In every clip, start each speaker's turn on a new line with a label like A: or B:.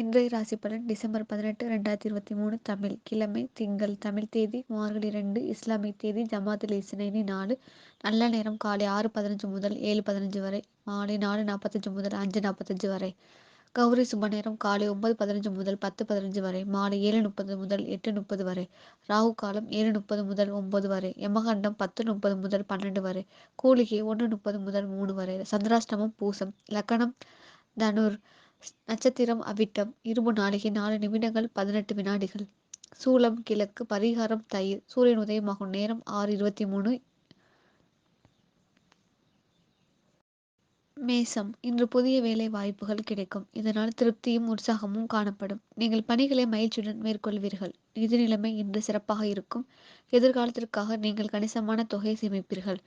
A: இன்றைய ராசி பலன் டிசம்பர் பதினெட்டு ரெண்டாயிரத்தி இருபத்தி மூணு தமிழ். கிழமை திங்கள் தமிழ் தேதி மார்கழி ரெண்டு இஸ்லாமிய தேதி ஜமாத்தில் இஸ்னேனி நாலு. நல்ல நேரம் காலை ஆறு பதினஞ்சு முதல் ஏழு பதினஞ்சு வரை மாலை நாலு நாற்பத்தஞ்சு முதல் அஞ்சு நாற்பத்தஞ்சு வரை. கௌரி சுப நேரம் காலை ஒன்பது பதினஞ்சு முதல் பத்து பதினஞ்சு வரை மாலை ஏழு முப்பது முதல் எட்டு முப்பது வரை ராகு காலம் ஏழு முப்பது முதல் ஒன்பது வரை யமகண்டம் பத்து முப்பது முதல் பன்னெண்டு வரை கூலிகை ஒன்று முப்பது முதல் மூணு வரை சந்திராஷ்டமம் பூசம் லக்கணம் தனுர் நட்சத்திரம் அவிட்டம். இரும்பு நாளிகை நாலு நிமிடங்கள் பதினெட்டு வினாடிகள். சூலம் கிழக்கு பரிகாரம் தயிர். சூரியன் உதயமாகும் நேரம் ஆறு இருபத்தி மூணு மேசம். இன்று புதிய வேலை வாய்ப்புகள் கிடைக்கும். இதனால் திருப்தியும் உற்சாகமும் காணப்படும். நீங்கள் பணிகளை மகிழ்ச்சியுடன் மேற்கொள்வீர்கள். நிதி நிலைமை இன்று சிறப்பாக இருக்கும். எதிர்காலத்திற்காக நீங்கள் கணிசமான தொகை சேமிப்பீர்கள்.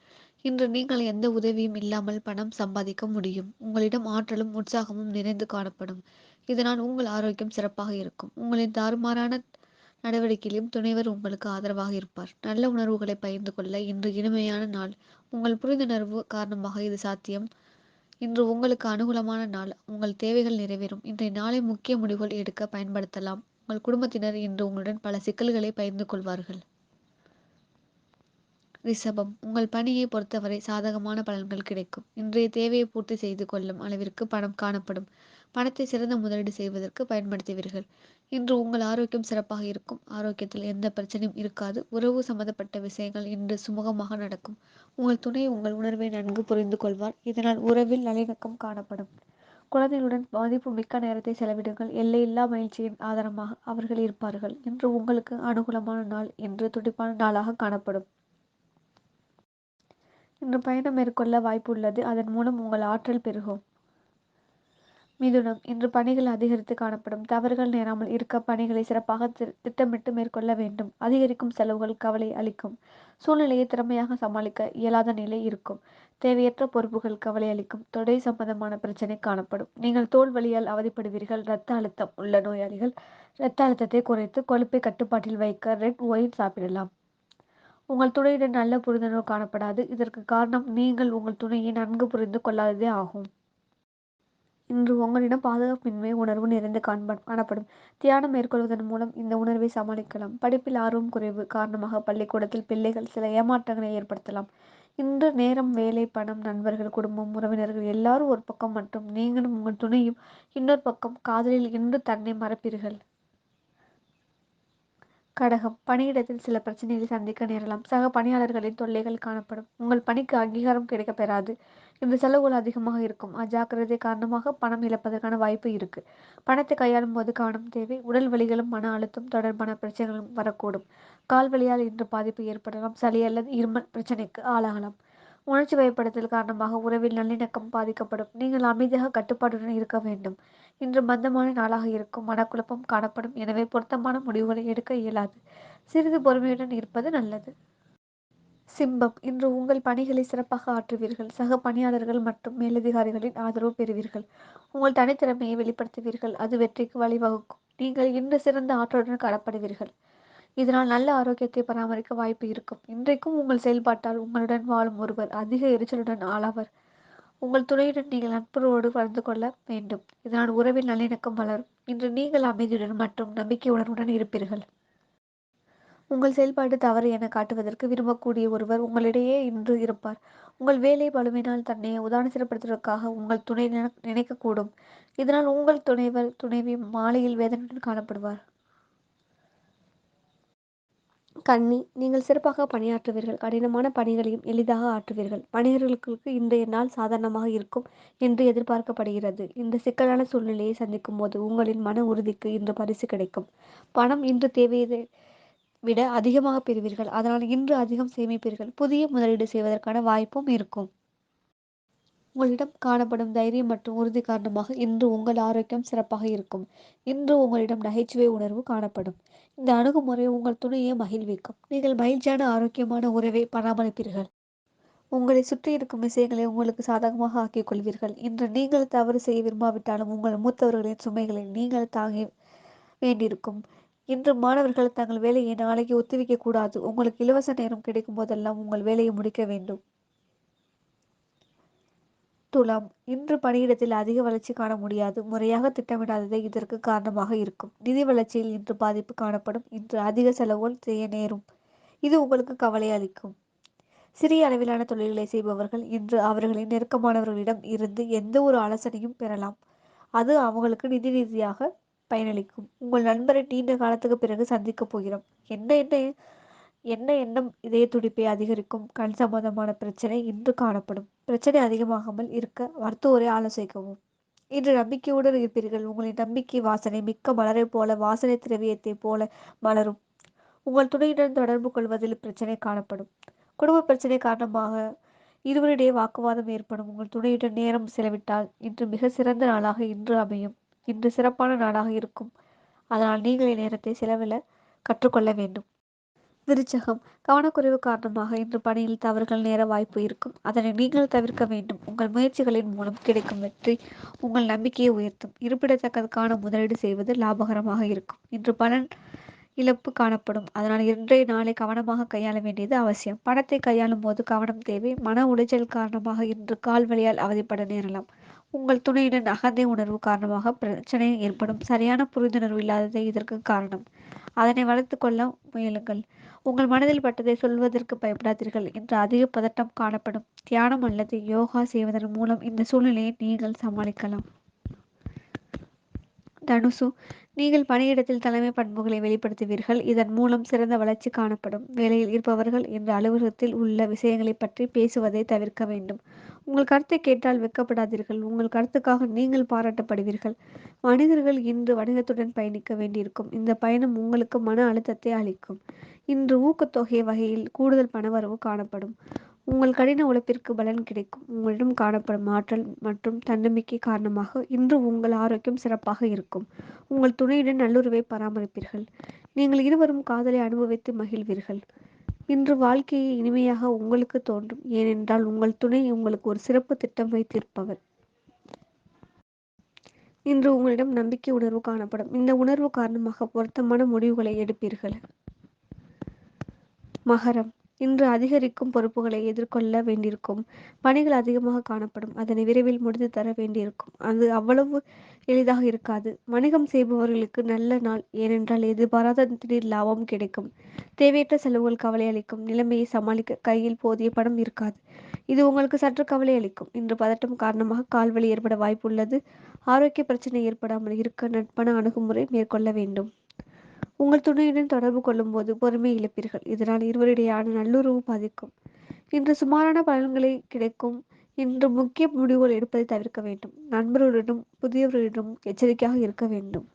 A: இன்று நீங்கள் எந்த உதவியும் இல்லாமல் பணம் சம்பாதிக்க முடியும். உங்களிடம் ஆற்றலும் உற்சாகமும் நிறைந்து காணப்படும். இதனால் உங்கள் ஆரோக்கியம் சிறப்பாக இருக்கும். உங்களின் தாறுமாறான நடவடிக்கையிலும் துணைவர் உங்களுக்கு ஆதரவாக இருப்பார். நல்ல உணர்வுகளை பகிர்ந்து கொள்ள இன்று இனிமையான நாள். உங்கள் புரிந்துணர்வு காரணமாக இது சாத்தியம். இன்று உங்களுக்கு அனுகூலமான நாள். உங்கள் தேவைகள் நிறைவேறும். இன்றைய நாளை முக்கிய முடிவுகள் எடுக்க பயன்படுத்தலாம். உங்கள் குடும்பத்தினர் இன்று உங்களுடன் பல சிக்கல்களை பகிர்ந்து கொள்வார்கள். ரிஷபம் உங்கள் பணியை பொறுத்தவரை சாதகமான பலன்கள் கிடைக்கும். இன்றைய தேவையை பூர்த்தி செய்து கொள்ளும் அளவிற்கு பணம் காணப்படும். பணத்தை சிறந்த முதலீடு செய்வதற்கு பயன்படுத்துவீர்கள். இன்று உங்கள் ஆரோக்கியம் சிறப்பாக இருக்கும். ஆரோக்கியத்தில் எந்த பிரச்சனையும் இருக்காது. உறவு சம்பந்தப்பட்ட விஷயங்கள் இன்று சுமூகமாக நடக்கும். உங்கள் துணை உங்கள் உணர்வை நன்கு புரிந்து கொள்வார். இதனால் உறவில் நல்லிணக்கம் காணப்படும். குழந்தைகளுடன் மதிப்பு மிக்க நேரத்தை செலவிடுங்கள். எல்லையில்லா மகிழ்ச்சியின் ஆதாரமாக அவர்கள் இருப்பார்கள். இன்று உங்களுக்கு அனுகூலமான நாள் என்று துடிப்பான நாளாக காணப்படும். இன்று பயணம் மேற்கொள்ள வாய்ப்பு உள்ளது அதன் மூலம் உங்கள் ஆற்றல் பெருகும். மிதுனம். இன்று பணிகள் அதிகரித்து காணப்படும். தவறுகள் நேராமல் இருக்க பணிகளை சிறப்பாக திட்டமிட்டு மேற்கொள்ள வேண்டும். அதிகரிக்கும் செலவுகள் கவலை அளிக்கும். சூழ்நிலையை திறமையாக சமாளிக்க இயலாத நிலை இருக்கும். தேவையற்ற பொறுப்புகள் கவலை அளிக்கும். தொடை சம்பந்தமான பிரச்சனை காணப்படும். நீங்கள் தோல் வழியால் அவதிப்படுவீர்கள். இரத்த அழுத்தம் உள்ள நோயாளிகள் இரத்த அழுத்தத்தை குறைத்து கொழுப்பை கட்டுப்பாட்டில் வைக்க ரெட் ஒயின் சாப்பிடலாம். உங்கள் துணையுடன் நல்ல புரிந்துணர்வு காணப்படாது. இதற்கு காரணம் நீங்கள் உங்கள் துணையை நன்கு புரிந்து கொள்ளாததே ஆகும். இன்று உங்களிடம் பாதுகாப்பின்மை உணர்வு நிறைந்து காண்ப காணப்படும். தியானம் மேற்கொள்வதன் மூலம் இந்த உணர்வை சமாளிக்கலாம். படிப்பில் ஆர்வம் குறைவு காரணமாக பள்ளிக்கூடத்தில் பிள்ளைகள் சில ஏமாற்றங்களை ஏற்படுத்தலாம். இன்று நேரம் வேலை பணம் நண்பர்கள் குடும்பம் உறவினர்கள் எல்லாரும் ஒரு பக்கம் மற்றும் நீங்களும் உங்கள் துணையும் இன்னொரு பக்கம் காதலில் இன்று தன்னை மறப்பீர்கள். கடகம். பணியிடத்தில் சில பிரச்சனைகளை சந்திக்க நேரலாம். சக பணியாளர்களின் தொல்லைகள் காணப்படும். உங்கள் பணிக்கு அங்கீகாரம் கிடைக்க பெறாது. இந்த செலவுகள் அதிகமாக இருக்கும். அஜாக்கிரதை காரணமாக பணம் இழப்பதற்கான வாய்ப்பு இருக்கு. பணத்தை கையாளும் போது கவனம் தேவை. உடல் வலிகளும் மன அழுத்தம் தொடர்பான பிரச்சனைகளும் வரக்கூடும். கால் வலியால் இன்று பாதிப்பு ஏற்படலாம். சளி அல்லது இருமல் பிரச்சனைக்கு ஆளாகலாம். உணர்ச்சி வயப்படுத்தல் காரணமாக உறவில் நல்லிணக்கம் பாதிக்கப்படும். நீங்கள் அமைதியாக கட்டுப்பாட்டுடன் இருக்க வேண்டும். இன்று மந்தமான நாளாக இருக்கும். மனக்குழப்பம் காணப்படும். எனவே பொருத்தமான முடிவுகளை எடுக்க இயலாது. சிறிது பொறுமையுடன் இருப்பது நல்லது. சிம்பம் இன்று உங்கள் பணிகளை சிறப்பாக ஆற்றுவீர்கள். சக பணியாளர்கள் மற்றும் மேலதிகாரிகளின் ஆதரவு பெறுவீர்கள். உங்கள் தனித்திறமையை வெளிப்படுத்துவீர்கள். அது வெற்றிக்கு வழிவகுக்கும். நீங்கள் இன்று சிறந்த ஆற்றலுடன் காணப்படுவீர்கள். இதனால் நல்ல ஆரோக்கியத்தை பராமரிக்க வாய்ப்பு இருக்கும். இன்றைக்கும் உங்கள் செயல்பாட்டால் உங்களுடன் வாழும் ஒருவர் அதிக எரிச்சலுடன் ஆளாவர். உங்கள் துணையுடன் நீங்கள் நட்புறவோடு வளர்ந்து கொள்ள வேண்டும். இதனால் உறவில் நல்லிணக்கம் வளரும். இன்று நீங்கள் அமைதியுடன் மற்றும் நம்பிக்கையுடனுடன் இருப்பீர்கள். உங்கள் செயல்பாடு தவறு என காட்டுவதற்கு விரும்பக்கூடிய ஒருவர் உங்களிடையே இன்று இருப்பார். உங்கள் வேலை பழுவினால் தன்னை உதாரணப்படுத்துவதற்காக உங்கள் துணை நினைக்கக்கூடும். இதனால் உங்கள் துணைவர் துணைவி மாலையில் வேதனையுடன் காணப்படுவார். கன்னி நீங்கள் சிறப்பாக பணியாற்றுவீர்கள். கடினமான பணிகளையும் எளிதாக ஆற்றுவீர்கள். பணியர்களுக்கு இன்றைய நாள் சாதாரணமாக இருக்கும் என்று எதிர்பார்க்கப்படுகிறது. இந்த சிக்கலான சூழ்நிலையை சந்திக்கும் போது உங்களின் மன உறுதிக்கு இன்று பரிசு கிடைக்கும். பணம் இன்று தேவையை விட அதிகமாக பெறுவீர்கள். அதனால் இன்று அதிகம் சேமிப்பீர்கள். புதிய முதலீடு செய்வதற்கான வாய்ப்பும் இருக்கும். உங்களிடம் காணப்படும் தைரியம் மற்றும் உறுதி காரணமாக இன்று உங்கள் ஆரோக்கியம் சிறப்பாக இருக்கும். இன்று உங்களிடம் நகைச்சுவை உணர்வு காணப்படும். இந்த அணுகுமுறை உங்கள் துணையை மகிழ்விக்கும். நீங்கள் மகிழ்ச்சியான ஆரோக்கியமான உறவை பராமரிப்பீர்கள். உங்களை சுற்றி இருக்கும் விஷயங்களை உங்களுக்கு சாதகமாக ஆக்கிக் கொள்வீர்கள். இன்று நீங்கள் தவறு செய்ய விரும்பாவிட்டாலும் உங்கள் மூத்தவர்களின் சுமைகளை நீங்கள் தாங்கி வேண்டியிருக்கும். இன்று மாணவர்கள் தங்கள் வேலையை நாளைக்கு ஒத்திவைக்க கூடாது. உங்களுக்கு இலவச நேரம் கிடைக்கும் போதெல்லாம் உங்கள் வேலையை முடிக்க வேண்டும். துலாம். இன்று பணியிடத்தில் அதிக வளர்ச்சி காண முடியாது. முறையாக திட்டமிடாததே இதற்கு காரணமாக இருக்கும். நிதி வளர்ச்சியில் இன்று பாதிப்பு காணப்படும். இன்று அதிக செலவுகள் செய்ய நேரும். இது உங்களுக்கு கவலை அளிக்கும். சிறிய அளவிலான தொழில்களை செய்பவர்கள் இன்று அவர்களின் நெருக்கமானவர்களிடம் இருந்து எந்த ஒரு ஆலோசனையும் பெறலாம். அது அவங்களுக்கு நிதி ரீதியாக பயனளிக்கும். உங்கள் நண்பரை நீண்ட காலத்துக்கு பிறகு சந்திக்க போகிறோம். என்ன என்ன என்ன எண்ணம் இதய துடிப்பை அதிகரிக்கும். கண் சம்பந்தமான பிரச்சனை இன்று காணப்படும். பிரச்சனை அதிகமாகாமல் இருக்க மருத்துவரை ஆலோசிக்கவும். இன்று நம்பிக்கையுடன் இருப்பீர்கள். உங்களின் நம்பிக்கை வாசனை மிக்க மலரை போல வாசனை திரவியத்தை போல மலரும். உங்கள் துணையுடன் தொடர்பு கொள்வதில் பிரச்சனை காணப்படும். குடும்ப பிரச்சனை காரணமாக இருவரிடையே வாக்குவாதம் ஏற்படும். உங்கள் துணையுடன் நேரம் செலவிட்டால் இன்று மிக சிறந்த நாளாக இன்று அமையும். இன்று சிறப்பான நாளாக இருக்கும். அதனால் நீங்கள் நேரத்தை செலவிட கற்றுக்கொள்ள வேண்டும். விருச்சகம். கவனக்குறைவு காரணமாக இன்று பணியில் தவறுகள் நேர வாய்ப்பு இருக்கும். அதனை நீங்கள் தவிர்க்க வேண்டும். உங்கள் முயற்சிகளின் மூலம் கிடைக்கும் வெற்றி உங்கள் நம்பிக்கையை உயர்த்தும். இருப்பிடத்தக்கதுக்கான முதலீடு செய்வது லாபகரமாக இருக்கும். இன்று பலன் இழப்பு காணப்படும். அதனால் இன்றைய நாளை கவனமாக கையாள வேண்டியது அவசியம். பணத்தை கையாளும் போது கவனம் தேவை. மன உளைச்சல் காரணமாக இன்று கால் வழியால் அவதிப்பட நேரலாம். உங்கள் துணையுடன் அகந்தை உணர்வு காரணமாக பிரச்சனை ஏற்படும். சரியான புரிந்துணர்வு இல்லாததே இதற்கு காரணம். அதனை வளர்த்து கொள்ள முயலுங்கள். உங்கள் மனதில் பட்டதை சொல்வதற்கு பயப்படாதீர்கள் என்று அதிக பதட்டம் காணப்படும். தியானம் அல்லது யோகா செய்வதன் மூலம் இந்த சூழ்நிலையை நீங்கள் சமாளிக்கலாம். தனுசு நீங்கள் பணியிடத்தில் தலைமை பண்புகளை வெளிப்படுத்துவீர்கள். இதன் மூலம் சிறந்த வளர்ச்சி காணப்படும். வேலையில் இருப்பவர்கள் இன்று அலுவலகத்தில் உள்ள விஷயங்களை பற்றி பேசுவதை தவிர்க்க வேண்டும். உங்கள் கருத்தை கேட்டால் வெக்கப்படாதீர்கள் உங்கள் கருத்துக்காக நீங்கள் பாராட்டப்படுவீர்கள். மனிதர்கள் இன்று வணிகத்துடன் பயணிக்க வேண்டியிருக்கும். இந்த பயணம் உங்களுக்கு மன அழுத்தத்தை அளிக்கும். இன்று ஊக்கத்தொகை வகையில் கூடுதல் பணவரவு காணப்படும். உங்கள் கடின உழைப்பிற்கு பலன் கிடைக்கும். உங்களிடம் காணப்படும் ஆற்றல் மற்றும் தன்னம்பிக்கை காரணமாக இன்று உங்கள் ஆரோக்கியம் சிறப்பாக இருக்கும். உங்கள் துணையுடன் நல்லுறவை பராமரிப்பீர்கள். நீங்கள் இருவரும் காதலை அனுபவித்து மகிழ்வீர்கள். இன்று வாழ்க்கையை இனிமையாக உங்களுக்கு தோன்றும். ஏனென்றால் உங்கள் துணை உங்களுக்கு ஒரு சிறப்பு திட்டம் வைத்திருப்பவர். இன்று உங்களிடம் நம்பிக்கை உணர்வு காணப்படும். இந்த உணர்வு காரணமாக பொருத்தமான முடிவுகளை எடுப்பீர்கள். மகரம். இன்று அதிகரிக்கும் பொறுப்புகளை எதிர்கொள்ள வேண்டியிருக்கும். பணிகள் அதிகமாக காணப்படும். அதனை விரைவில் முடித்து தர வேண்டியிருக்கும். அது அவ்வளவு எளிதாக இருக்காது. வணிகம் செய்பவர்களுக்கு நல்ல நாள். ஏனென்றால் எதிர்பாராத திடீர் லாபம் கிடைக்கும். தேவையற்ற செலவுகள் கவலை அளிக்கும். நிலைமையை சமாளிக்க கையில் போதிய பணம் இருக்காது. இது உங்களுக்கு சற்று கவலை அளிக்கும். இன்று பதட்டம் காரணமாக கால்வலி ஏற்பட வாய்ப்புள்ளது. ஆரோக்கிய பிரச்சனை ஏற்படாமல் இருக்க நட்பண அணுகுமுறை மேற்கொள்ள வேண்டும். உங்கள் துணையுடன் தொடர்பு கொள்ளும்போது பொறுமை இழப்பீர்கள். இதனால் இருவரிடையான நல்லுறவு பாதிக்கும். இன்று சுமாரான பலன்களை கிடைக்கும். இன்று முக்கிய முடிவுகள் எடுப்பதை தவிர்க்க வேண்டும். நண்பர்களுடனும் புதியவர்களிடம் எச்சரிக்கையாக இருக்க வேண்டும்.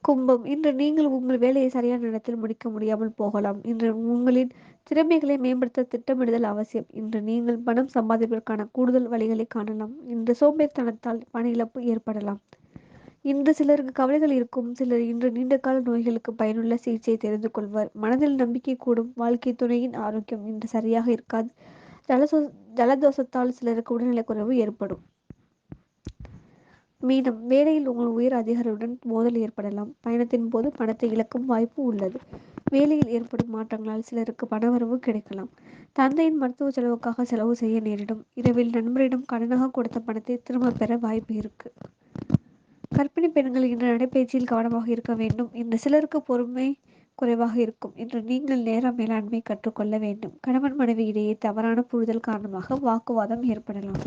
A: கும்பம். இன்று நீங்கள் உங்கள் வேலையை சரியான நேரத்தில் முடிக்க முடியாமல் போகலாம். இன்று உங்களின் திறமைகளை மேம்படுத்த திட்டமிடுதல் அவசியம். இன்று நீங்கள் பணம் சம்பாதிப்பதற்கான கூடுதல் வழிகளை காணலாம். இன்று சோம்பேறித்தனத்தால் பண இழப்பு ஏற்படலாம். இன்று சிலருக்கு கவலைகள் இருக்கும். சிலர் இன்று நீண்ட கால நோய்களுக்கு பயனுள்ள சிகிச்சையை தெரிந்து கொள்வார். மனதில் நம்பிக்கை கூடும். வாழ்க்கை துணையின் ஆரோக்கியம் இன்று சரியாக இருக்காது. ஜலசோ ஜலதோஷத்தால் சிலருக்கு உடல்நலை குறைவு ஏற்படும். மீனம் வேலையில் உங்கள் உயர் அதிகாரியுடன் மோதல் ஏற்படலாம். பயணத்தின் போது பணத்தை இழக்கும் வாய்ப்பு உள்ளது. வேலையில் ஏற்படும் மாற்றங்களால் சிலருக்கு பணவரவு கிடைக்கலாம். தந்தையின் மருத்துவ செலவுக்காக செலவு செய்ய நேரிடும். இரவில் நண்பரிடம் கடனாக கொடுத்த பணத்தை திரும்ப பெற வாய்ப்பு இருக்கு. கர்ப்பிணி பெண்கள் இன்று நடைபயிற்சியில் கவனமாக இருக்க வேண்டும். இன்று சிலருக்கு பொறுமை குறைவாக இருக்கும். இன்று நீங்கள் நேர மேலாண்மை கற்றுக்கொள்ள வேண்டும். கணவன் மனைவி இடையே தவறான புரிதல் காரணமாக வாக்குவாதம் ஏற்படலாம்.